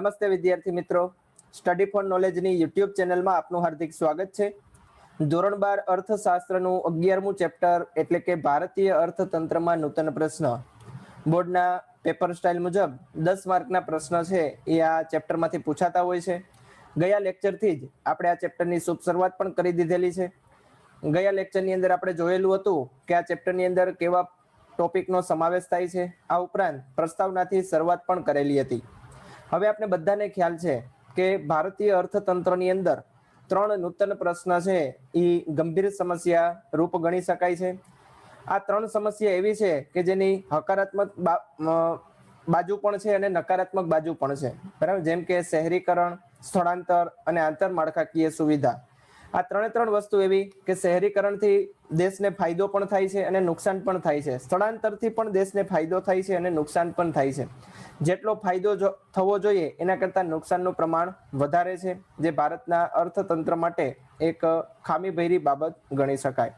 નમસ્તે વિદ્યાર્થી મિત્રો. સ્ટડી ફોર નોલેજની યુટ્યુબ ચેનલમાં આપનું હાર્દિક સ્વાગત છે. ધોરણ બાર અર્થશાસ્ત્રનું અગિયારમું ચેપ્ટર એટલે કે ભારતીય અર્થતંત્રમાં નૂતન પ્રશ્ન. બોર્ડના પેપર સ્ટાઇલ મુજબ દસ માર્કના પ્રશ્ન છે એ આ ચેપ્ટરમાંથી પૂછાતા હોય છે. ગયા લેક્ચરથી જ આપણે આ ચેપ્ટરની શુભ શરૂઆત પણ કરી દીધેલી છે. ગયા લેક્ચરની અંદર આપણે જોયેલું હતું કે આ ચેપ્ટરની અંદર કેવા ટોપિકનો સમાવેશ થાય છે. આ ઉપરાંત પ્રસ્તાવનાથી શરૂઆત પણ કરેલી હતી. હવે આપણે બધાને ખ્યાલ છે કે ભારતીય અર્થતંત્રની અંદર ત્રણ નૂતન પ્રશ્ન છે એ ગંભીર સમસ્યા રૂપ ગણી શકાય છે. આ ત્રણ સમસ્યા એવી છે કે જેની હકારાત્મક બાજુ પણ છે અને નકારાત્મક બાજુ પણ છે. બરાબર? જેમ કે શહેરીકરણ, સ્થળાંતર અને આંતરમાળખાકીય સુવિધા. આ ત્રણે ત્રણ વસ્તુ એવી કે શહેરીકરણથી દેશને ફાયદો પણ થાય છે અને નુકસાન પણ થાય છે. સ્થળાંતરથી પણ દેશને ફાયદો થાય છે અને નુકસાન પણ થાય છે. જેટલો ફાયદો થવો જોઈએ, એના કરતાં નુકસાનનું પ્રમાણ વધારે છે, જે ભારતના અર્થતંત્ર માટે એક ખામીભરી બાબત ગણી શકાય.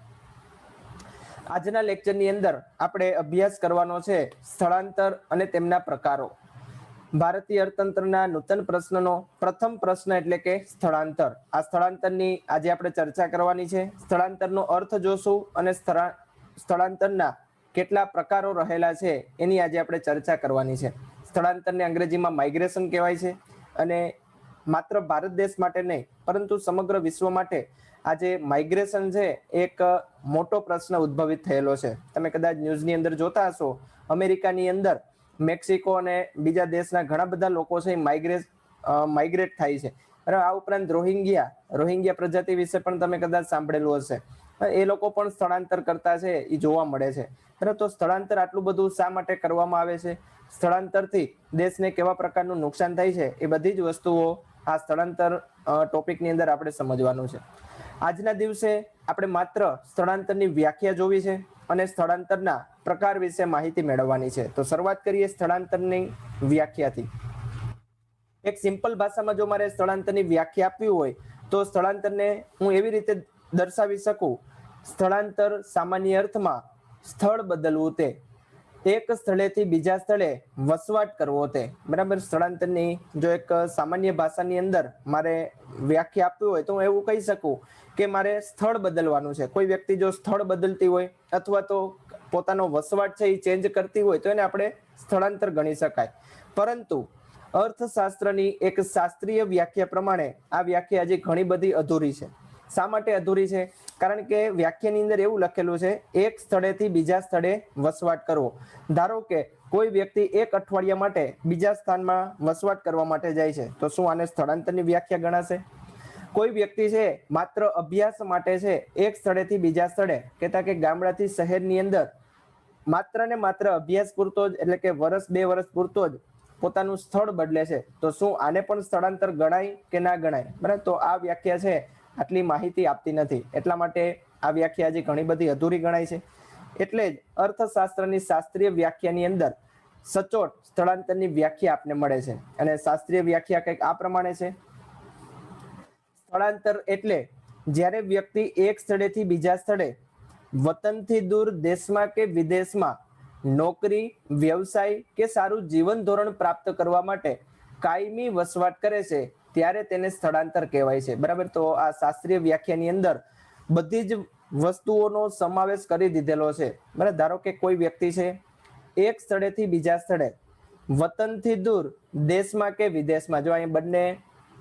આજના લેક્ચરની અંદર આપણે અભ્યાસ કરવાનો છે સ્થળાંતર અને તેમના પ્રકારો. ભારતીય અર્થતંત્રના નૂતન પ્રશ્નનો પ્રથમ પ્રશ્ન એટલે કે સ્થળાંતર. આ સ્થળાંતરની આજે આપણે ચર્ચા કરવાની છે. સ્થળાંતરનો અર્થ જોશું અને સ્થળા- સ્થળાંતરના કેટલા પ્રકારો રહેલા છે એની આજે આપણે ચર્ચા કરવાની છે. સ્થળાંતરને અંગ્રેજીમાં માઇગ્રેશન કહેવાય છે અને માત્ર ભારત દેશ માટે નહીં, પરંતુ સમગ્ર વિશ્વ માટે આજે માઇગ્રેશન છે એક મોટો પ્રશ્ન ઉદ્ભવિત થયેલો છે. તમે કદાચ ન્યૂઝની અંદર જોતા હશો, અમેરિકાની અંદર મેક્સિકો અને બીજા દેશના ઘણા બધા લોકો છે માઇગ્રેટ માઇગ્રેટ થાય છે. અને આ ઉપરાંત રોહિંગ્યા રોહિંગ્યા પ્રજાતિ વિશે પણ તમે કદાચ સાંભળેલું હશે. એ લોકો પણ સ્થળાંતર કરતા છે, એ જોવા મળે છે. બરાબર તો સ્થળાંતર આટલું બધું શા માટે કરવામાં આવે છે? સ્થળાંતરથી દેશને કેવા પ્રકારનું નુકસાન થાય છે? એ બધી જ વસ્તુઓ આ સ્થળાંતર ટોપિકની અંદર આપણે સમજવાનું છે. આજના દિવસે આપણે માત્ર સ્થળાંતરની વ્યાખ્યા જોવી છે અને સ્થળાંતરના પ્રકાર વિશે માહિતી મેળવવાની છે. તો શરૂઆત કરીએ સ્થળાંતરની વ્યાખ્યાથી. એક સિમ્પલ ભાષામાં જો મારે સ્થળાંતરની વ્યાખ્યા આપવી હોય, તો સ્થળાંતરને હું એવી રીતે દર્શાવી શકું. સ્થળાંતર સામાન્ય અર્થમાં સ્થળ બદલવું તે. એક સ્થળેથી બીજા સ્થળે વસવાટ કરવો તે. બરાબર? સ્થળાંતરની જો એક સામાન્ય ભાષાની અંદર મારે વ્યાખ્યા આપવી હોય, તો હું એવું કહી શકું કે મારે સ્થળ બદલવાનું છે. કોઈ વ્યક્તિ જો સ્થળ બદલતી હોય અથવા તો પોતાનો વસવાટ છે એ ચેન્જ કરતી હોય તો એને આપણે સ્થળાંતર ગણી શકાય. પરંતુ અર્થશાસ્ત્રની એક શાસ્ત્રીય વ્યાખ્યા પ્રમાણે આ વ્યાખ્યા હજી ઘણી બધી અધૂરી છે. શા માટે અધૂરી છે? કારણ કે વ્યાખ્યાની અંદર એવું લખેલું છે, એક સ્થળેથી બીજા સ્થળે વસવાટ કરવો. ધારો કે કોઈ વ્યક્તિ એક અઠવાડિયા માટે બીજા સ્થાનમાં વસવાટ કરવા માટે જાય છે, તો શું આને સ્થળાંતરની વ્યાખ્યા ગણાશે? કોઈ વ્યક્તિ છે, માત્ર અભ્યાસ માટે છે, એક સ્થળેથી બીજા સ્થળે કહેતા કે ગામડાથી શહેરની અંદર માત્ર ને માત્ર અભ્યાસ પૂરતો જ, એટલે કે વર્ષ બે વર્ષ પૂરતો જ પોતાનું સ્થળ બદલે છે. તો શું આને પણ સ્થળાંતર ગણાય કે ના ગણાય? બરાબર? તો આ વ્યાખ્યા છે. આટલી માહિતી આપતી નથી. એટલા માટે આ વ્યાખ્યા હજી ઘણી બધી અધૂરી ગણાય છે. એટલે જ અર્થશાસ્ત્રની શાસ્ત્રીય વ્યાખ્યાની અંદર સચોટ સ્થળાંતરની વ્યાખ્યા આપને મળે છે. અને શાસ્ત્રીય વ્યાખ્યા કંઈક આ પ્રમાણે છે. સ્થળાંતર એટલે જ્યારે વ્યક્તિ એક સ્થળેથી બીજા સ્થળે વતનથી દૂર દેશમાં કે વિદેશમાં નોકરી, વ્યવસાય કે સારું જીવન ધોરણ પ્રાપ્ત કરવા માટે કાયમી વસવાટ કરે છે, ત્યારે તેને સ્થળાંતર કહેવાય છે. બરાબર? તો આ શાસ્ત્રીય વ્યાખ્યાની અંદર બધી જ વસ્તુઓનો સમાવેશ કરી દીધેલો છે. બરાબર? ધારો કે કોઈ વ્યક્તિ છે, એક સ્થળેથી બીજા સ્થળે વતનથી દૂર દેશમાં કે વિદેશમાં, જો અહીં બંને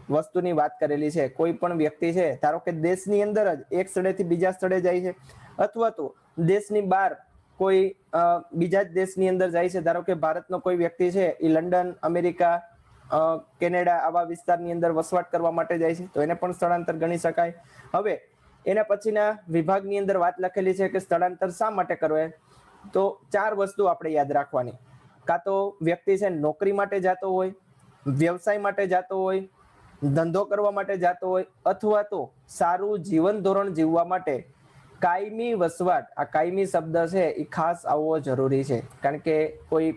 વસ્તુની વાત કરેલી છે, કોઈ પણ વ્યક્તિ છે, ધારો કે દેશની અંદર જ એક સ્થળેથી બીજા સ્થળે જાય છે અથવા તો દેશની બહાર કોઈ બીજા જ દેશની અંદર જાય છે. ધારો કે ભારતનો કોઈ વ્યક્તિ છે, એ લંડન, અમેરિકા કેનેડા આવા વિસ્તારની અંદર વસવાટ કરવા માટે જાય છે, તો એને પણ સ્થળાંતર ગણી શકાય. હવે, એના પછીના વિભાગની અંદર વાત લખેલી છે કે સ્થળાંતર શા માટે કરવે તો ચાર વસ્તુ આપણે યાદ રાખવાની. કાં તો વ્યક્તિ છે, નોકરી માટે જતો હોય, વ્યવસાય માટે જતો હોય, ધંધો કરવા માટે જતો હોય, અથવા તો સારું જીવન ધોરણ જીવવા માટે કાયમી વસવાટ, આ કાયમી શબ્દ છે, એ ખાસ આવવો જરૂરી છે. કારણ કે કોઈ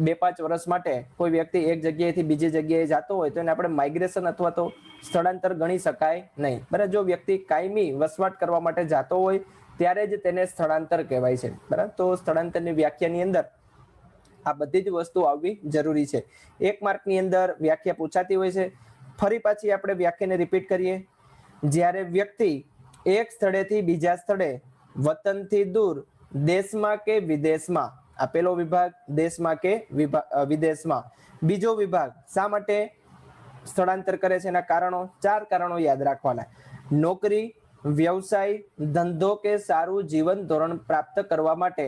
બે પાંચ વર્ષ માટે કોઈ વ્યક્તિ એક જગ્યાએથી બીજી જગ્યાએ જતો હોય, તો એને આપણે માઇગ્રેશન અથવા તો સ્થળાંતર ગણી શકાય નહીં. બરાબર, જો વ્યક્તિ કાયમી વસવાટ કરવા માટે જતો હોય, ત્યારે જ તેને સ્થળાંતર કહેવાય છે. બરાબર, તો સ્થળાંતરની વ્યાખ્યાની અંદર આ બધી જ વસ્તુ આવવી જરૂરી છે. એક માર્કની અંદર વ્યાખ્યા પૂછાતી હોય છે. ફરી પાછી આપણે વ્યાખ્યાને રિપીટ કરીએ. જ્યારે વ્યક્તિ એક સ્થળેથી બીજા સ્થળે વતનથી દૂર દેશમાં કે વિદેશમાં? આ પેલો વિભાગ દેશમાં કે વિદેશમાં? બીજો વિભાગ શા માટે સ્થળાંતર કરે છે એના કારણો? ચાર કારણો યાદ રાખવાના. નોકરી, વ્યવસાય, ધંધો કે સારું જીવન ધોરણ પ્રાપ્ત કરવા માટે.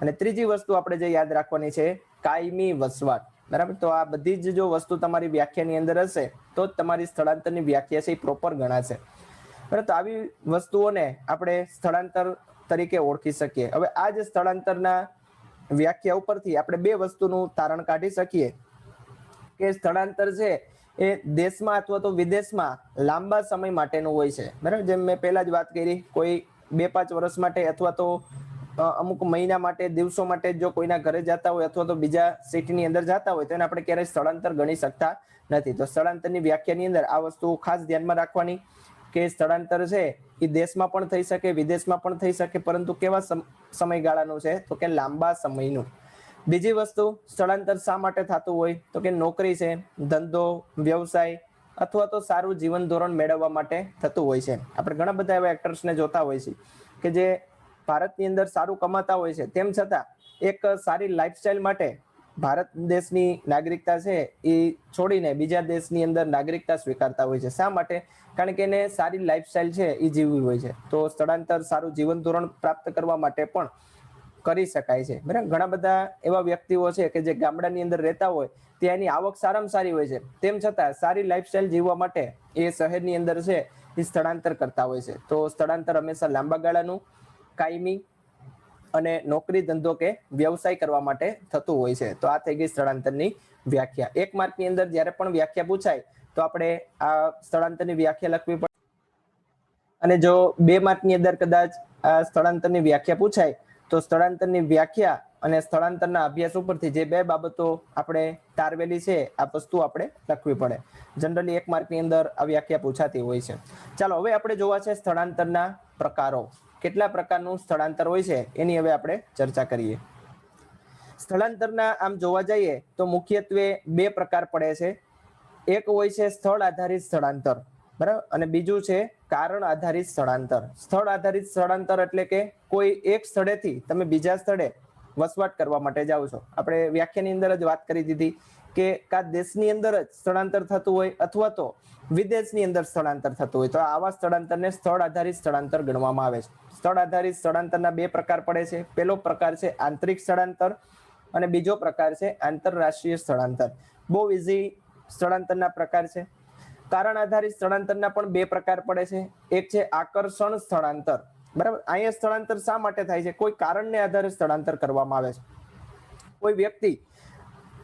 અને ત્રીજી વસ્તુ આપણે જે યાદ રાખવાની છે, કાયમી વસવાટ. બરાબર? તો આ બધી જ જો વસ્તુ તમારી વ્યાખ્યાની અંદર હશે, તો તમારી સ્થળાંતરની વ્યાખ્યા છે એ પ્રોપર ગણાશે. તો આવી વસ્તુઓને આપણે સ્થળાંતર તરીકે ઓળખી શકીએ. હવે આ જ સ્થળાંતરના વ્યાખ્યા ઉપરથી આપણે બે વસ્તુનું તારણ કાઢી શકીએ કે સ્થળાંતર છે એ દેશમાં અથવા તો વિદેશમાં લાંબા સમય માટેનું હોય છે. બરાબર? જેમ મેં પહેલા જ વાત કરી, કોઈ બે પાંચ વર્ષ માટે અથવા તો અમુક મહિના માટે, દિવસો માટે જો કોઈના ઘરે જતા હોય અથવા તો બીજા સિટીની અંદર જતા હોય તો એને આપણે ક્યારેય સ્થળાંતર ગણી શકતા નથી. તો સ્થળાંતરની વ્યાખ્યાની અંદર આ વસ્તુ ખાસ ધ્યાનમાં રાખવાની. કે સ્થળાંતર છે એ દેશમાં પણ થઈ શકે, વિદેશમાં પણ થઈ શકે, પરંતુ કેવા સમ- સમયગાળાનું છે? તો કે લાંબા સમયનું. બીજી વસ્તુ, સ્થળાંતર શા માટે થતું હોય? તો કે નોકરી છે, ધંધો, વ્યવસાય, અથવા તો સારું જીવન ધોરણ મેળવવા માટે થતું હોય છે. આપણે ઘણા બધા એવા એક્ટર્સને જોતા હોય છે કે જે ભારતની અંદર સારું કમાતા હોય છે. તેમ છતાં, એક સારી લાઈફસ્ટાઈલ માટે ભારત દેશની નાગરિકતા છે એ છોડીને બીજા દેશની અંદર નાગરિકતા સ્વીકારતા હોય છે. શા માટે? કારણ કે એને સારી લાઈફસ્ટાઈલ છે, એ જીવવી હોય છે. તો સ્થળાંતર સારું જીવન ધોરણ પ્રાપ્ત કરવા માટે પણ કરી શકાય છે. બરાબર? ઘણા બધા એવા વ્યક્તિઓ છે કે જે ગામડાની અંદર રહેતા હોય ત્યાંની આવક સારામાં સારી હોય છે. તેમ છતાં સારી લાઈફસ્ટાઈલ જીવવા માટે એ શહેરની અંદર છે, એ સ્થળાંતર કરતા હોય છે. તો સ્થળાંતર હંમેશા લાંબા ગાળાનું કાયમી અને નોકરી ધંધો કે વ્યવસાય કરવા માટે થતું હોય છે. તો આ થઈ ગઈ સ્થળાંતરની વ્યાખ્યા. એક માર્કની અંદર જ્યારે પણ વ્યાખ્યા પૂછાય, તો આપણે આ સ્થળાંતરની વ્યાખ્યા લખવી પડે. અને જો બે માર્કની અંદર કદાચ આ સ્થળાંતરની વ્યાખ્યા પૂછાય, તો સ્થળાંતરની વ્યાખ્યા અને સ્થળાંતરના અભ્યાસ ઉપરથી જે બે બાબતો આપણે તારવેલી છે, આ વસ્તુ આપણે લખવી પડે. જનરલી એક માર્કની અંદર આ વ્યાખ્યા પૂછાતી હોય છે. ચાલો, હવે આપણે જોવા છે સ્થળાંતરના પ્રકારો. કેટલા પ્રકારનું સ્થળાંતર હોય છે એની હવે આપણે ચર્ચા કરીએ. સ્થળાંતરના આમ જોવા જઈએ તો મુખ્યત્વે બે પ્રકાર પડે છે. એક હોય છે સ્થળ આધારિત સ્થળાંતર, બરાબર? અને બીજું છે કારણ આધારિત સ્થળાંતર. સ્થળ આધારિત સ્થળાંતર એટલે કે કોઈ એક સ્થળેથી તમે બીજા સ્થળે વસવાટ કરવા માટે જાઓ છો. આપણે વ્યાખ્યાની અંદર જ વાત કરી દીધી. કે કા દેશની અંદર જ સ્થળાંતર થતું હોય અથવા તો વિદેશની અંદર સ્થળાંતર થતું હોય, તો આવા સ્થળાંતરને સ્થળ આધારિત સ્થળાંતર ગણવામાં આવે છે. સ્થળ આધારિત સ્થળાંતરના બે પ્રકાર પડે છે. પહેલો પ્રકાર છે આંતરિક સ્થળાંતર અને બીજો પ્રકાર છે આંતરરાષ્ટ્રીય સ્થળાંતર. બહુ ઇઝી સ્થળાંતરના પ્રકાર છે. કારણ આધારિત સ્થળાંતરના પણ બે પ્રકાર પડે છે. એક છે આકર્ષણ સ્થળાંતર. બરાબર? અહીંયા સ્થળાંતર શા માટે થાય છે? કોઈ કારણને આધારે સ્થળાંતર કરવામાં આવે છે. કોઈ વ્યક્તિ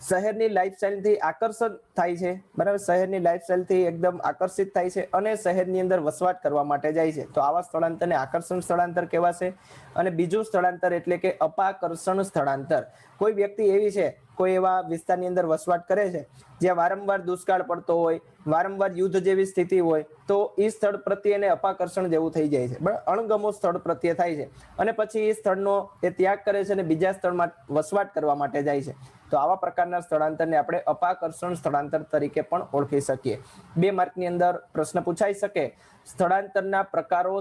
શહેરની લાઈફસ્ટાઈલથી આકર્ષણ થાય છે. બરાબર? શહેરની લાઈફસ્ટાઈલથી એકદમ આકર્ષિત થાય છે અને શહેરની અંદર વસવાટ કરવા માટે જાય છે. તો આવા સ્થળાંતરને આકર્ષણ સ્થળાંતર કહેવાશે. અને બીજું સ્થળાંતર એટલે કે અપાકર્ષણ સ્થળાંતર. કોઈ વ્યક્તિ એવી છે, કોઈ એવા વિસ્તારની અંદર વસવાટ કરે છે, જ્યાં વારંવાર દુષ્કાળ પડતો હોય, વારંવાર યુદ્ધ જેવી સ્થિતિ હોય, તો એ સ્થળ પ્રત્યે એને અપાકર્ષણ જેવું થઈ જાય છે. બરાબર? અણગમો સ્થળ પ્રત્યે થાય છે. અને પછી એ સ્થળનો એ ત્યાગ કરે છે અને બીજા સ્થળમાં વસવાટ કરવા માટે જાય છે. તો આવા પ્રકારના સ્થળાંતરને આપણે અપાકર્ષણ સ્થળાંતર તરીકે પણ ઓળખી શકીએ. બે માર્કની અંદર પ્રશ્ન પૂછાઈ શકે. સ્થળાંતરના પ્રકારો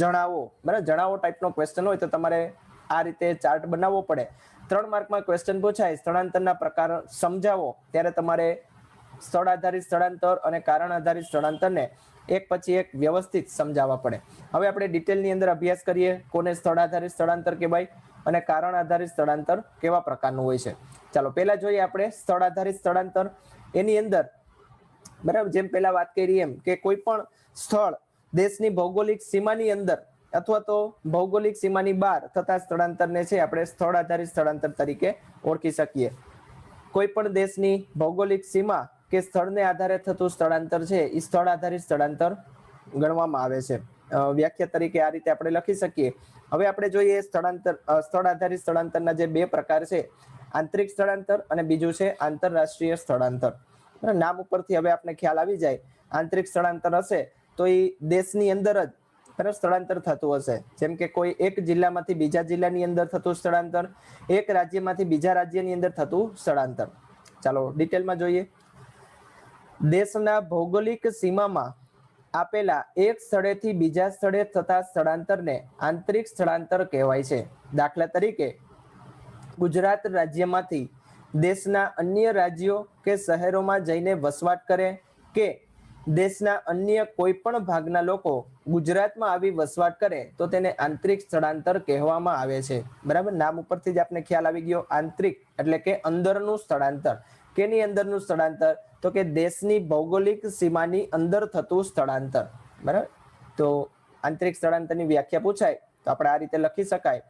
જણાવો. બરાબર? જણાવો ટાઈપનો ક્વેશ્ચન હોય તો તમારે આ રીતે ચાર્ટ બનાવવો પડે. ત્રણ માર્કમાં ક્વેશ્ચન પૂછાય, સ્થળાંતરના પ્રકાર સમજાવો. ત્યારે તમારે સ્થળ આધારિત સ્થળાંતર અને કારણ આધારિત સ્થળાંતરને એક પછી એક વ્યવસ્થિત સમજાવવા પડે. હવે આપણે ડિટેલની અંદર અભ્યાસ કરીએ. કોને સ્થળ આધારિત સ્થળાંતર કહેવાય? અને કારણ આધારિત સ્થળાંતર કેવા પ્રકારનું હોય છે? ચાલો, પહેલા જોઈએ આપણે સ્થળ આધારિત સ્થળાંતર. એની અંદર, બરાબર, જેમ પહેલા વાત કરી એમ કે કોઈ પણ સ્થળ દેશની ભૌગોલિક સીમાની અંદર અથવા તો ભૌગોલિક સીમાની બહાર થતા સ્થળાંતરને છે આપણે સ્થળ આધારિત સ્થળાંતર તરીકે ઓળખી શકીએ. કોઈ પણ દેશની ભૌગોલિક સીમા કે સ્થળને આધારે થતું સ્થળાંતર છે એ સ્થળ આધારિત સ્થળાંતર ગણવામાં આવે છે. વ્યાખ્યા તરીકે આ રીતે આપણે લખી શકીએ. હવે આપણે જોઈએ સ્થળાંતર સ્થળ આધારિત સ્થળાંતરના જે બે પ્રકાર છે, આંતરિક સ્થળાંતર અને બીજું છે આંતરરાષ્ટ્રીય સ્થળાંતર. નામ ઉપરથી હવે આપણે ખ્યાલ આવી જાય, આંતરિક સ્થળાંતર હશે તો એ દેશની અંદર જ સ્થળાંતર થતું હશે. જેમ કે કોઈ એક જિલ્લામાંથી બીજા જિલ્લાની અંદર થતું સ્થળાંતર, એક રાજ્યમાંથી બીજા રાજ્યની અંદર થતું સ્થળાંતર. ચાલો ડિટેલમાં જોઈએ. દેશના ભૌગોલિક સીમામાં આપેલા એક સ્થળેથી બીજા સ્થળે થતા સ્થળાંતરને આંતરિક સ્થળાંતર કહેવાય છે. દાખલા તરીકે, ગુજરાત રાજ્યમાંથી દેશના અન્ય રાજ્યો કે શહેરોમાં જઈને વસવાટ કરે કે દેશના અન્ય કોઈ પણ ભાગના લોકો ગુજરાતમાં આવી વસવાટ કરે તો તેને આંતરિક સ્થળાંતર કહેવામાં આવે છે. બરાબર? નામ ઉપરથી જ આપને ખ્યાલ આવી ગયો. આંતરિક એટલે કે અંદરનું સ્થળાંતર. કેની અંદરનું સ્થળાંતર? તો કે દેશની ભૌગોલિક સીમાની અંદર થતું સ્થળાંતર, બરાબર? તો આંતરિક સ્થળાંતરની વ્યાખ્યા પૂછાય, તો આપણે આ રીતે લખી શકાય.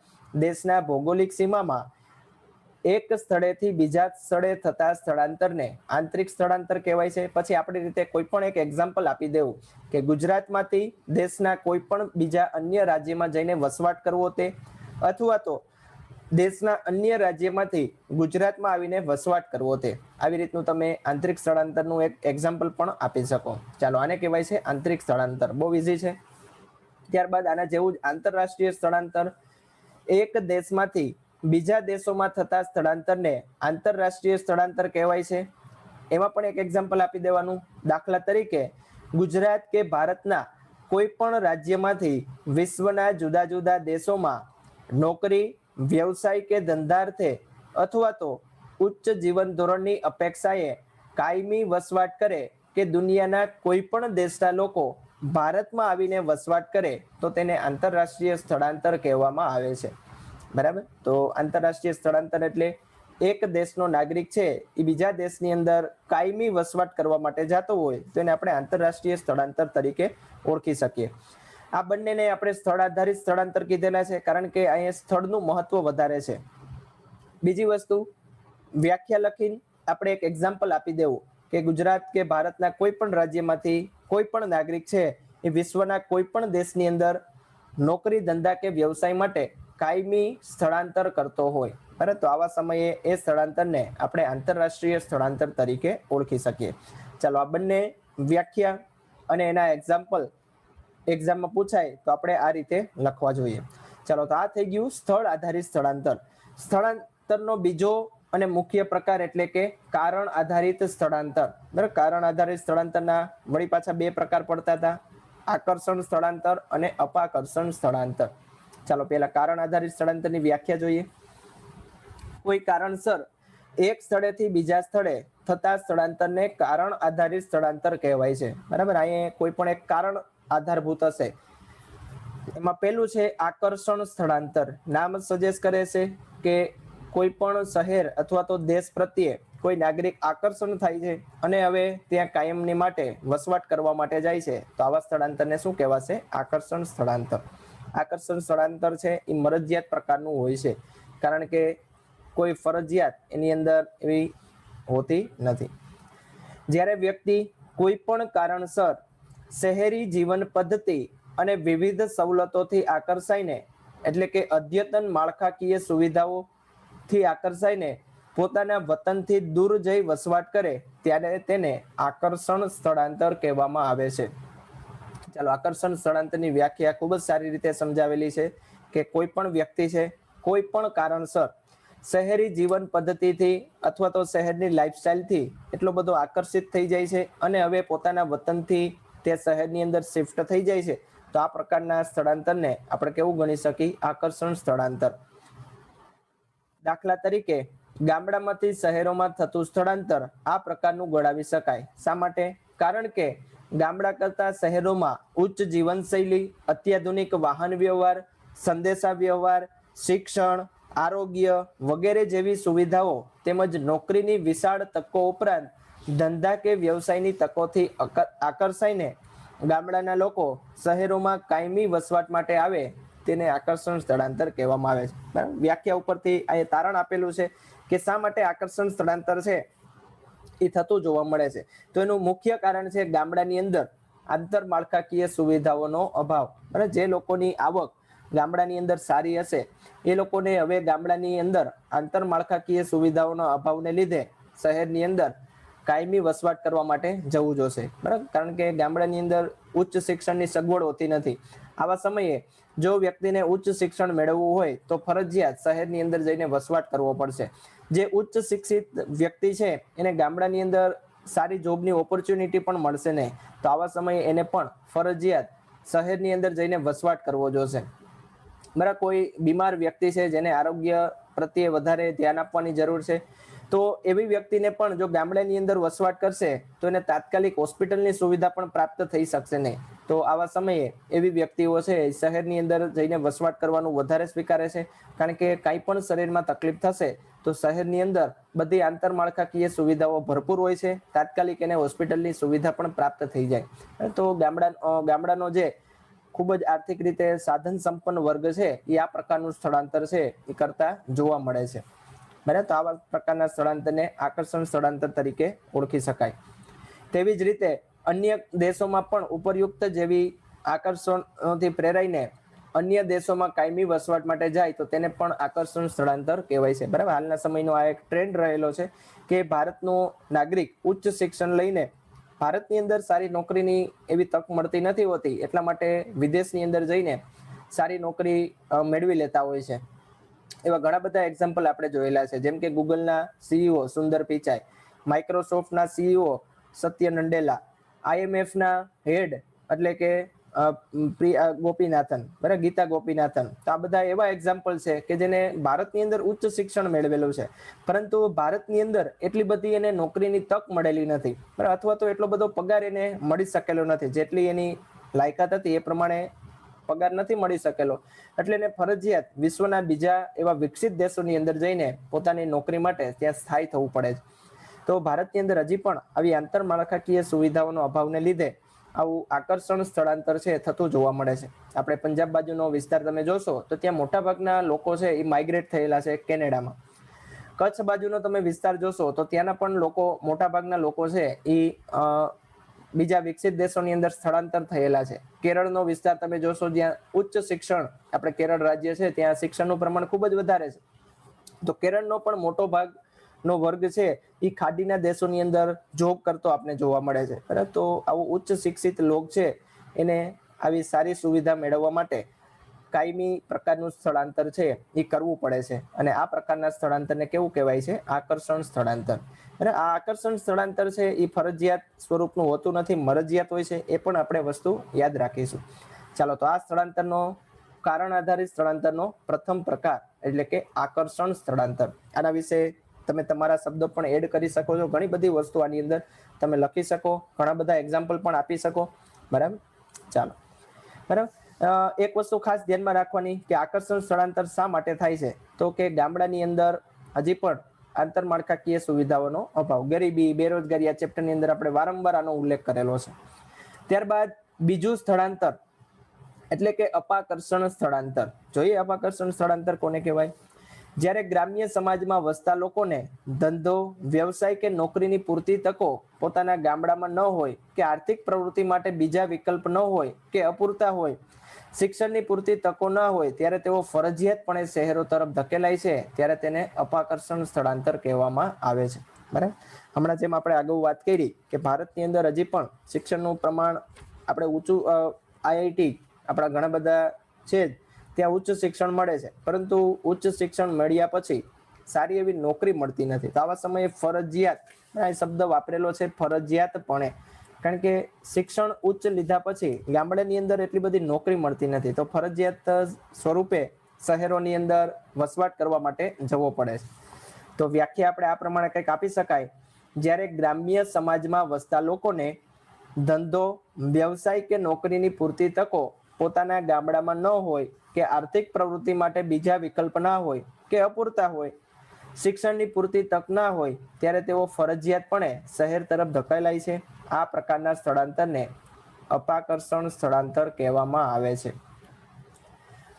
દેશના ભૌગોલિક સીમામાં એક સ્થળેથી બીજા સ્થળે થતા સ્થળાંતરને આંતરિક સ્થળાંતર કહેવાય છે. પછી આપણી રીતે કોઈ પણ એક એક્ઝામ્પલ આપી દેવું કે ગુજરાતમાંથી દેશના કોઈ પણ બીજા અન્ય રાજ્યમાં જઈને વસવાટ કરવો તે, અથવા તો દેશના અન્ય રાજ્યમાંથી ગુજરાતમાં આવીને વસવાટ કરવો તે. આવી રીતનું તમે આંતરિક સ્થળાંતરનું એક એક્ઝામ્પલ પણ આપી શકો. ચાલો, આને કહેવાય છે આંતરિક સ્થળાંતર. બહુ ઇઝી છે. ત્યારબાદ આના જેવું જ આંતરરાષ્ટ્રીય સ્થળાંતર. એક દેશમાંથી બીજા દેશોમાં થતા સ્થળાંતરને આંતરરાષ્ટ્રીય સ્થળાંતર કહેવાય છે. એમાં પણ એક એક્ઝામ્પલ આપી દેવાનું. દાખલા તરીકે, ગુજરાત કે ભારતના કોઈ પણ રાજ્યમાંથી વિશ્વના જુદા જુદા દેશોમાં નોકરી વ્યવસાય કે ધંધાર્થે અથવા તો ઉચ્ચ જીવન ધોરણની અપેક્ષાએ કાયમી વસવાટ કરે કે દુનિયાના કોઈ પણ દેશના લોકો ભારતમાં આવીને વસવાટ કરે, તો તેને આંતરરાષ્ટ્રીય સ્થળાંતર કહેવામાં આવે છે. બરાબર? તો આંતરરાષ્ટ્રીય સ્થળાંતર એટલે એક દેશનો નાગરિક છે, એ બીજા દેશની અંદર કાયમી વસવાટ કરવા માટે જતો હોય, તો એને આપણે આંતરરાષ્ટ્રીય સ્થળાંતર તરીકે ઓળખી શકીએ. આ બંનેને આપણે સ્થળ આધારિત સ્થળાંતર કીધેલા છે, કારણ કે અહીંયા સ્થળનું મહત્વ વધારે છે. બીજી વસ્તુ, વ્યાખ્યા લખીને આપણે એક એક્ઝામ્પલ આપી દેવું કે ગુજરાત કે ભારતના કોઈ પણ રાજ્યમાંથી કોઈ પણ નાગરિક છે, એ વિશ્વના કોઈ પણ દેશની અંદર નોકરી, ધંધા કે વ્યવસાય માટે કાયમી સ્થળાંતર કરતો હોય. પરંતુ આવા સમયે એ સ્થળાંતરને આપણે આંતરરાષ્ટ્રીય સ્થળાંતર તરીકે ઓળખી શકીએ. ચાલો આ બંને વ્યાખ્યા અને એના એક્ઝામ્પલ એક્ઝામમાં પૂછાય તો આપણે આ રીતે લખવા જોઈએ. ચાલો તો આ થઈ ગયું સ્થળ આધારિત સ્થળાંતર. સ્થળાંતરનો બીજો અને મુખ્ય પ્રકાર એટલે કે કારણ આધારિત સ્થળાંતર. બરાબર? કારણ આધારિત સ્થળાંતરના વળી પાછા બે પ્રકાર પડતા હતા. આકર્ષણ સ્થળાંતર અને અપાકર્ષણ સ્થળાંતર. ચાલો પહેલા કારણ આધારિત સ્થળાંતરની વ્યાખ્યા જોઈએ. કોઈ કારણસર એક સ્થળેથી બીજા સ્થળે થતા સ્થળાંતરને કારણ આધારિત સ્થળાંતર કહેવાય છે. બરાબર? અહીંયા કોઈ પણ એક કારણ આધારભૂત હશે. એમાં પહેલું છે આકર્ષણ સ્થળાંતર. નામ સજેસ્ટ કરે છે કે કોઈ પણ શહેર અથવા તો દેશ પ્રત્યે કોઈ નાગરિક આકર્ષણ થાય છે અને હવે ત્યાં કાયમની માટે વસવાટ કરવા માટે જાય છે. તો આવા સ્થળાંતરને શું કહેવાશે? આકર્ષણ સ્થળાંતર. આકર્ષણ સ્થળાંતર છે એ મરજિયાત પ્રકારનું હોય છે. કારણ કે કોઈ ફરજિયાત એની અંદર એવી હોતી નથી. જ્યારે વ્યક્તિ કોઈ પણ કારણસર શહેરી જીવન પદ્ધતિ અને વિવિધ સવલતોથી આકર્ષાઈને, એટલે કે અદ્યતન માળખાકીય સુવિધાઓથી આકર્ષાઈને પોતાના વતનથી દૂર જઈ વસવાટ કરે, ત્યારે તેને આકર્ષણ સ્થળાંતર કહેવામાં આવે છે. ચાલો, આકર્ષણ સ્થળાંતરની વ્યાખ્યા ખૂબ જ સારી રીતે સમજાવેલી છે કે કોઈ પણ વ્યક્તિ છે, કોઈ પણ કારણસર શહેરી જીવન પદ્ધતિથી અથવા તો શહેરની લાઈફસ્ટાઈલથી એટલો બધો આકર્ષિત થઈ જાય છે અને હવે પોતાના વતનથી તે શહેરની અંદર શિફ્ટ થઈ જાય છે, તો આ પ્રકારના સ્થળાંતરને આપણે કેવું ગણી શકીએ? આકર્ષણ સ્થળાંતર. દાખલા તરીકે, ગામડામાંથી શહેરોમાં થતું સ્થળાંતર આ પ્રકારનું ગણાવી શકાય. શા માટે? કારણ કે ગામડા કરતા શહેરોમાં ઉચ્ચ જીવનશૈલી, અત્યાધુનિક વાહન વ્યવહાર સંદેશા વ્યવહાર શિક્ષણ, આરોગ્ય વગેરે જેવી સુવિધાઓ તેમજ નોકરીની વિશાળ તકો ઉપરાંત ધંધા કે વ્યવસાયની તકોથી આકર્ષાઈને ગામડાના લોકો શહેરોમાં કાયમી વસવાટ માટે આવે તેને આકર્ષણ સ્થળાંતર કહેવામાં આવે છે. વ્યાખ્યા ઉપરથી અહીં તારણ આપેલું છે કે શા માટે આકર્ષણ સ્થળાંતર છે એ થતું જોવા મળે છે. તો એનું મુખ્ય કારણ છે ગામડાની અંદર આંતર માળખાકીય સુવિધાઓનો અભાવ. અને જે લોકોની આવક ગામડાની અંદર સારી હશે, એ લોકોને હવે ગામડાની અંદર આંતર માળખાકીય સુવિધાઓના અભાવને લીધે શહેરની અંદર કાયમી વસવાટ કરવા માટે જવું જોશે. બરાબર? કારણ કે ગામડાની અંદર ઉચ્ચ શિક્ષણની સગવડ હોતી નથી. આવા સમયે જો વ્યક્તિને ઉચ્ચ શિક્ષણ મેળવવું હોય, તો ફરજિયાત શહેરની અંદર જઈને વસવાટ કરવો પડશે. જે ઉચ્ચ શિક્ષિત વ્યક્તિ છે, એને ગામડાની અંદર સારી જોબની ઓપોર્ચ્યુનિટી પણ મળશે નહીં. તો આવા સમયે એને પણ ફરજિયાત શહેરની અંદર જઈને વસવાટ કરવો જોશે. બરાબર? કોઈ બીમાર વ્યક્તિ છે, જેને આરોગ્ય પ્રત્યે વધારે ધ્યાન આપવાની જરૂર છે તો એવી વ્યક્તિને પણ જો ગામડાની અંદર વસવાટ કરશે, તો એને તાત્કાલિક હોસ્પિટલની સુવિધા પણ પ્રાપ્ત થઈ શકશે નહીં. તો આવા સમયે એવી વ્યક્તિઓ છે શહેરની અંદર જઈને વસવાટ કરવાનું વધારે સ્વીકારે છે. કારણ કે કાંઈ પણ શરીરમાં તકલીફ થશે, તો શહેરની અંદર બધી આંતરમાળખાકીય સુવિધાઓ ભરપૂર હોય છે. તાત્કાલિક એને હોસ્પિટલની સુવિધા પણ પ્રાપ્ત થઈ જાય. તો ગામડા ગામડાનો જે ખૂબ જ આર્થિક રીતે સાધન સંપન્ન વર્ગ છે, એ આ પ્રકારનું સ્થળાંતર છે, એ કરતા જોવા મળે છે. બરાબર તો આવા પ્રકારના સ્થળાંતરને આકર્ષણ સ્થળાંતર તરીકે ઓળખી શકાય. તેવી જ રીતે અન્ય દેશોમાં પણ ઉપરયુક્ત જેવી આકર્ષણથી પ્રેરાઈને અન્ય દેશોમાં કાયમી વસવાટ માટે જાય તો તેને પણ આકર્ષણ સ્થળાંતર કહેવાય છે. બરાબર? હાલના સમયનો આ એક ટ્રેન્ડ રહેલો છે કે ભારતનો નાગરિક ઉચ્ચ શિક્ષણ લઈને ભારતની અંદર સારી નોકરીની એવી તક મળતી નથી હોતી, એટલા માટે વિદેશની અંદર જઈને સારી નોકરી મેળવી લેતા હોય છે. એવા ઘણા બધા એક્ઝામ્પલ આપણે જોયેલા છે. જેમ કે ગૂગલના સીઈઓ સુંદર પિચાઈ માઇક્રોસોફ્ટના સીઈઓ સત્ય નંડેલા આઈએમએફના હેડ એટલે કે પ્રિયા ગોપીનાથન, બરાબર? ગીતા ગોપીનાથન. તો આ બધા એવા એક્ઝામ્પલ છે કે જેને ભારતની અંદર ઉચ્ચ શિક્ષણ મેળવેલું છે. પરંતુ ભારતની અંદર એટલી બધી એને નોકરીની તક મળેલી નથી. બરાબર? અથવા તો એટલો બધો પગાર એને મળી શકેલો નથી. જેટલી એની લાયકાત હતી એ પ્રમાણે પગાર નથી મળી શકેલો. એટલે એને ફરજિયાત વિશ્વના બીજા એવા વિકસિત દેશોની અંદર જઈને પોતાની નોકરી માટે ત્યાં સ્થાયી થવું પડે છે. તો ભારતની અંદર હજી પણ આવી આંતરમાળખાકીય સુવિધાઓનો અભાવને લીધે આવું આકર્ષણ સ્થળાંતર છે થતું જોવા મળે છે. આપણે પંજાબ બાજુનો વિસ્તાર તમે જોશો તો ત્યાં મોટાભાગના લોકો છે એ માઇગ્રેટ થયેલા છે કેનેડામાં. કચ્છ બાજુનો તમે વિસ્તાર જોશો તો ત્યાંના પણ લોકો મોટાભાગના લોકો છે એ બીજા વિકસિત દેશોની અંદર સ્થળાંતર થયેલા છે. કેરળનો વિસ્તાર તમે જોશો જ્યાં ઉચ્ચ શિક્ષણ, આપણે કેરળ રાજ્ય છે, ત્યાં શિક્ષણનું પ્રમાણ ખૂબ જ વધારે છે. તો કેરળનો પણ મોટો ભાગ નો વર્ગ છે એ ખાડીના દેશોની અંદર જોબ કરતો આપણે જોવા મળે છે. બરાબર તો આવું ઉચ્ચ શિક્ષિત લોક છે, એને આવી સારી સુવિધા મેળવવા માટે કાયમી પ્રકારનું સ્થળાંતર છે એ કરવું પડે છે. અને આ પ્રકારના સ્થળાંતરને કેવું કહેવાય છે? આકર્ષણ સ્થળાંતર. અને આ આકર્ષણ સ્થળાંતર છે એ ફરજિયાત સ્વરૂપનું હોતું નથી, મરજિયાત હોય છે, એ પણ આપણે વસ્તુ યાદ રાખીશું. ચાલો, તો આ સ્થળાંતરનો કારણ આધારિત સ્થળાંતરનો પ્રથમ પ્રકાર એટલે કે આકર્ષણ સ્થળાંતર. આના વિશે તમે તમારા શબ્દો પણ એડ કરી શકો છો. ઘણી બધી વસ્તુ આની અંદર તમે લખી શકો, ઘણા બધા એક્ઝામ્પલ પણ આપી શકો. બરાબર? ચાલો. બરાબર? એક વસ્તુ ખાસ ધ્યાનમાં રાખવાની કે આકર્ષણ સ્થળાંતર શા માટે થાય છે? તો કે ગામડાની અંદર હજી પણ આંતરમાળખાકીય સુવિધાઓનો અભાવ. ગરીબી, બેરોજગારી આ ચેપ્ટરની અંદર આપણે વારંવાર આનો ઉલ્લેખ કરેલો છે. ત્યારબાદ બીજું સ્થળાંતર, એટલે કે અપાકર્ષણ સ્થળાંતર. જોઈએ અપાકર્ષણ સ્થળાંતર કોને કહેવાય? જ્યારે ગ્રામ્ય સમાજમાં વસતા લોકોને ધંધો, વ્યવસાય કે નોકરીની પૂરતી તકો પોતાના ગામડામાં ન હોય, કે આર્થિક પ્રવૃત્તિ માટે બીજા વિકલ્પ ન હોય, કે અપૂરતા હોય શિક્ષણની પૂરતી તકો ન હોય ત્યારે તેઓ ફરજિયાતપણે શહેરો તરફ ધકેલાય છે ત્યારે તેને અપાકર્ષણ સ્થળાંતર કહેવામાં આવે છે. બરાબર? હમણાં જેમ આપણે અગાઉ વાત કરી કે ભારતની અંદર હજી પણ શિક્ષણનું પ્રમાણ આપણે ઊંચું આઈઆઈટી આપણા ઘણા બધા છે ત્યાં ઉચ્ચ શિક્ષણ મળે છે. પરંતુ ઉચ્ચ શિક્ષણ મળ્યા પછી સારી એવી નોકરી મળતી નથી. તો આવા સમયે ફરજિયાત, આ શબ્દ વાપરેલો છે ફરજિયાતપણે. કારણ કે શિક્ષણ ઉચ્ચ લીધા પછી ગામડાની અંદર એટલી બધી નોકરી મળતી નથી. તો ફરજિયાત સ્વરૂપે શહેરોની અંદર વસવાટ કરવા માટે જવો પડે છે. તો વ્યાખ્યા આપણે આ પ્રમાણે કંઈક આપી શકાય. જ્યારે ગ્રામ્ય સમાજમાં વસતા લોકોને ધંધો, વ્યવસાય કે નોકરીની પૂરતી તકો પોતાના ગામડામાં ન હોય કે આર્થિક પ્રવૃત્તિ માટે બીજા વિકલ્પ ના હોય કે અપૂરતા હોય, શિક્ષણની પૂરતી તક ના હોય, ત્યારે તેઓ ફરજિયાતપણે શહેર તરફ ધકેલાય છે. આ પ્રકારના સ્થળાંતરને અપાકર્ષણ સ્થળાંતર કહેવામાં આવે છે.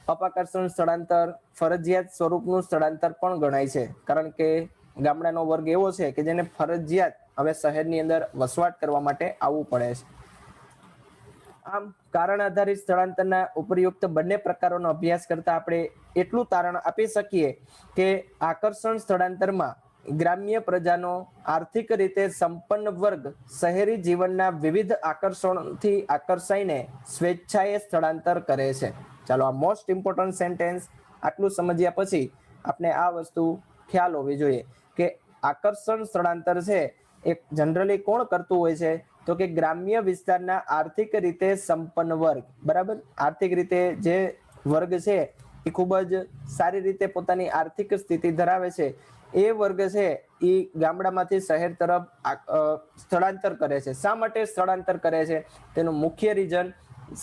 અપાકર્ષણ સ્થળાંતર ફરજિયાત સ્વરૂપનું સ્થળાંતર પણ ગણાય છે. કારણ કે ગામડાનો વર્ગ એવો છે કે જેને ફરજિયાત હવે શહેરની અંદર વસવાટ કરવા માટે આવવું પડે છે. આમ, કારણ આધારિત સ્થળાંતરના ઉપરયુક્ત બંને પ્રકારોનો અભ્યાસ કરતા આપણે એટલું તારણ આપી શકીએ કે આકર્ષણ સ્થળાંતરમાં ગ્રામ્ય પ્રજાનો આર્થિક રીતે સંપન્ન વર્ગ શહેરી જીવનના વિવિધ આકર્ષણોથી આકર્ષાઈને સ્વેચ્છાએ સ્થળાંતર કરે છે. ચાલો આ મોસ્ટ ઇમ્પોર્ટન્ટ સેન્ટેન્સ આટલું સમજ્યા પછી આપણે આ વસ્તુ ખ્યાલ હોવી જોઈએ કે આકર્ષણ સ્થળાંતર છે એ જનરલી કોણ કરતું હોય છે? તો કે ગ્રામ્ય વિસ્તારના આર્થિક રીતે સંપન્ન વર્ગ. બરાબર? આર્થિક રીતે જે વર્ગ છે એ ખૂબ જ સારી રીતે પોતાની આર્થિક સ્થિતિ ધરાવે છે. એ વર્ગ છે એ ગામડામાંથી શહેર તરફ સ્થળાંતર કરે છે. શા માટે સ્થળાંતર કરે છે? તેનું મુખ્ય રીઝન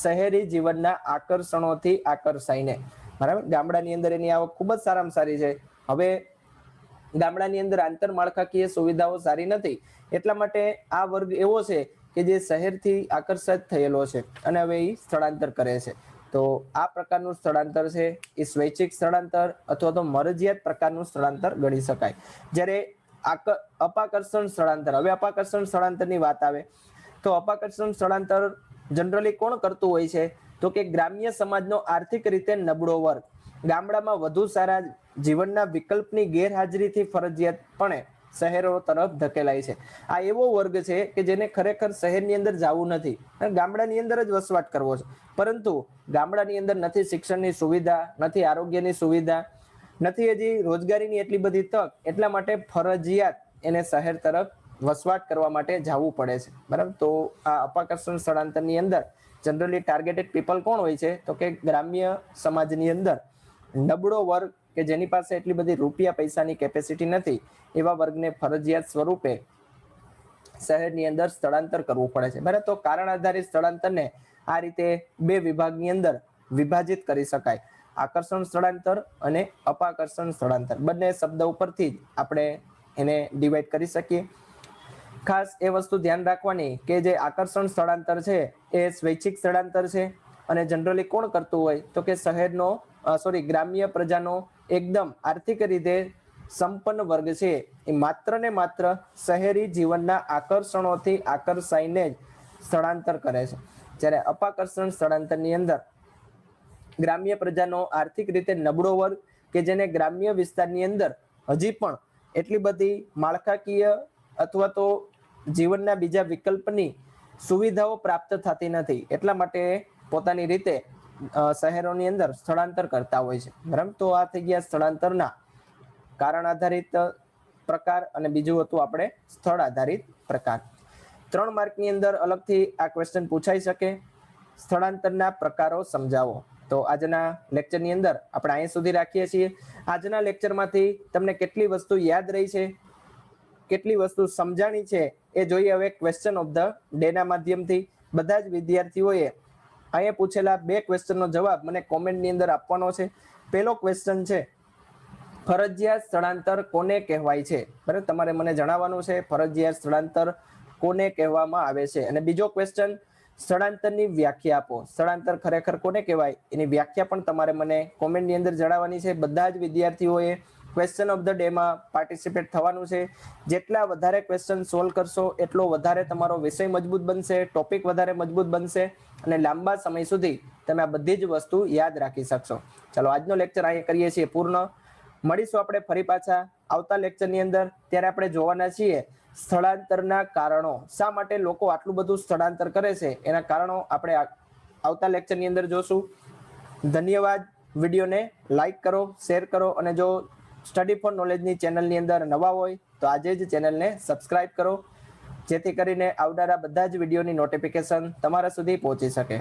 શહેરી જીવનના આકર્ષણોથી આકર્ષાઈને બરાબર? ગામડાની અંદર એની આવક ખૂબ જ સારામાં સારી છે. હવે ગામડાની અંદર આંતરમાળખાકીય સુવિધાઓ સારી નથી. એટલા માટે આ વર્ગ એવો છે કે જે શહેરથી આકર્ષિત થયેલો છે અને હવે એ સ્થળાંતર કરે છે. તો આ પ્રકારનું સ્થળાંતર છે. એ સ્વૈચ્છિક સ્થળાંતર અથવા તો મરજિયાત પ્રકારનું સ્થળાંતર ગણી શકાય. જ્યારે અપાકર્ષણ સ્થળાંતર, હવે અપાકર્ષણ સ્થળાંતરની વાત આવે, તો અપાકર્ષણ સ્થળાંતર જનરલી કોણ કરતું હોય છે? તો કે ગ્રામ્ય સમાજનો આર્થિક રીતે નબળો વર્ગ. ગામડામાં વધુ સારા જીવનના વિકલ્પની ગેરહાજરીથી ફરજિયાતપણે શહેરો તરફ ધકેલાય છે. આ એવો વર્ગ છે કે જેને ખરેખર શહેરની અંદર જવું નથી અને ગામડાની અંદર જ વસવાટ કરવો છે. પરંતુ ગામડાની અંદર નથી શિક્ષણની સુવિધા, નથી આરોગ્યની સુવિધા, નથી હજી રોજગારીની એટલી બધી તક. એટલા માટે ફરજિયાત એને શહેર તરફ વસવાટ કરવા માટે જવું પડે છે. બરાબર? તો આ અપાકર્ષણ સ્થળાંતરની અંદર જનરલી ટાર્ગેટેડ પીપલ કોણ હોય છે? તો કે ગ્રામ્ય સમાજની અંદર નબળો વર્ગ કે જેની પાસે એટલી બધી રૂપિયા પૈસાની કેપેસિટી નથી, એવા વર્ગને ફરજિયાત સ્વરૂપે શહેરની અંદર સ્થળાંતર કરવું પડે છે. બરાબર, તો કારણ આધારિત સ્થળાંતરને આ રીતે બે વિભાગની અંદર વિભાજિત કરી શકાય. આકર્ષણ સ્થળાંતર અને અપાકર્ષણ સ્થળાંતર. બંને શબ્દ ઉપરથી જ આપણે એને ડિવાઈડ કરી શકીએ. ખાસ એ વસ્તુ ધ્યાન રાખવાની કે જે આકર્ષણ સ્થળાંતર છે, એ સ્વૈચ્છિક સ્થળાંતર છે અને જનરલી કોણ કરતું હોય? તો કે શહેરનો સોરી ગ્રામ્ય પ્રજાનો એકદમ આર્થિક રીતે સંપન્ન વર્ગ છે. એ માત્ર ને માત્ર શહેરી જીવનના આકર્ષણોથી આકર્ષાઈને જ સ્થળાંતર કરે છે. જ્યારે અપાકર્ષણ સ્થળાંતરની અંદર ગ્રામ્ય પ્રજાનો આર્થિક રીતે નબળો વર્ગ કે જેને ગ્રામ્ય વિસ્તારની અંદર હજી પણ એટલી બધી માળખાકીય અથવા તો જીવનના બીજા વિકલ્પની સુવિધાઓ પ્રાપ્ત થતી નથી. એટલા માટે પોતાની રીતે શહેરોની અંદર સ્થળાંતર કરતા હોય છે. બરાબર? તો આ થઈ ગયા સ્થળાંતરના કારણ આધારિત પ્રકાર અને બીજું હતું આપણે સ્થળ આધારિત પ્રકાર. ત્રણ માર્કની અંદર અલગથી આ ક્વેશ્ચન પૂછાઈ શકે. સ્થળાંતરના પ્રકારો સમજાવો. તો આજના લેક્ચરની અંદર આપણે અહીં સુધી રાખીએ છીએ. આજના લેક્ચરમાંથી તમને કેટલી વસ્તુ યાદ રહી છે? કેટલી વસ્તુ સમજાણી છે? એ જોઈએ હવે ક્વેશ્ચન ઓફ ધ ડેના માધ્યમથી. બધા જ વિદ્યાર્થીઓએ અહીંયા પૂછેલા બે ક્વેશ્ચનનો જવાબ મને કોમેન્ટની અંદર આપવાનો છે. પહેલો ક્વેશ્ચન છે, ફરજિયાત સ્થળાંતર કોને કહેવાય છે? બરાબર? તમારે મને જણાવવાનું છે, ફરજિયાત સ્થળાંતર કોને કહેવામાં આવે છે? અને બીજો ક્વેશ્ચન સ્થળાંતરની વ્યાખ્યા આપો. સ્થળાંતર ખરેખર કોને કહેવાય? એની વ્યાખ્યા પણ તમારે મને કોમેન્ટની અંદર જણાવવાની છે. બધા જ વિદ્યાર્થીઓએ ક્વેશ્ચન ઓફ ધ ડેમાં પાર્ટિસિપેટ થવાનું છે. જેટલા વધારે ક્વેશ્ચન સોલ્વ કરશો, એટલો વધારે તમારો વિષય મજબૂત બનશે ટોપિક વધારે મજબૂત બનશે અને લાંબા સમય સુધી તમે આ બધી જ વસ્તુ યાદ રાખી શકશો. ચાલો, આજનો લેક્ચર અહીંયા કરીએ છીએ પૂર્ણ. મળીશું આપણે ફરી પાછા આવતા લેક્ચરની અંદર. ત્યારે આપણે જોવાના છીએ સ્થળાંતરના કારણો. શા માટે લોકો આટલું બધું સ્થળાંતર કરે છે? એના કારણો આપણે આવતા લેક્ચરની અંદર જોશું. ધન્યવાદ. વિડીયોને લાઈક કરો શેર કરો અને જો સ્ટડી ફોર નોલેજની ચેનલની અંદર નવા હોય તો આજે જ ચેનલને સબસ્ક્રાઇબ કરો, જેથી કરીને આવનારા બધા જ વિડીયોની નોટિફિકેશન તમારા સુધી પહોંચી શકે.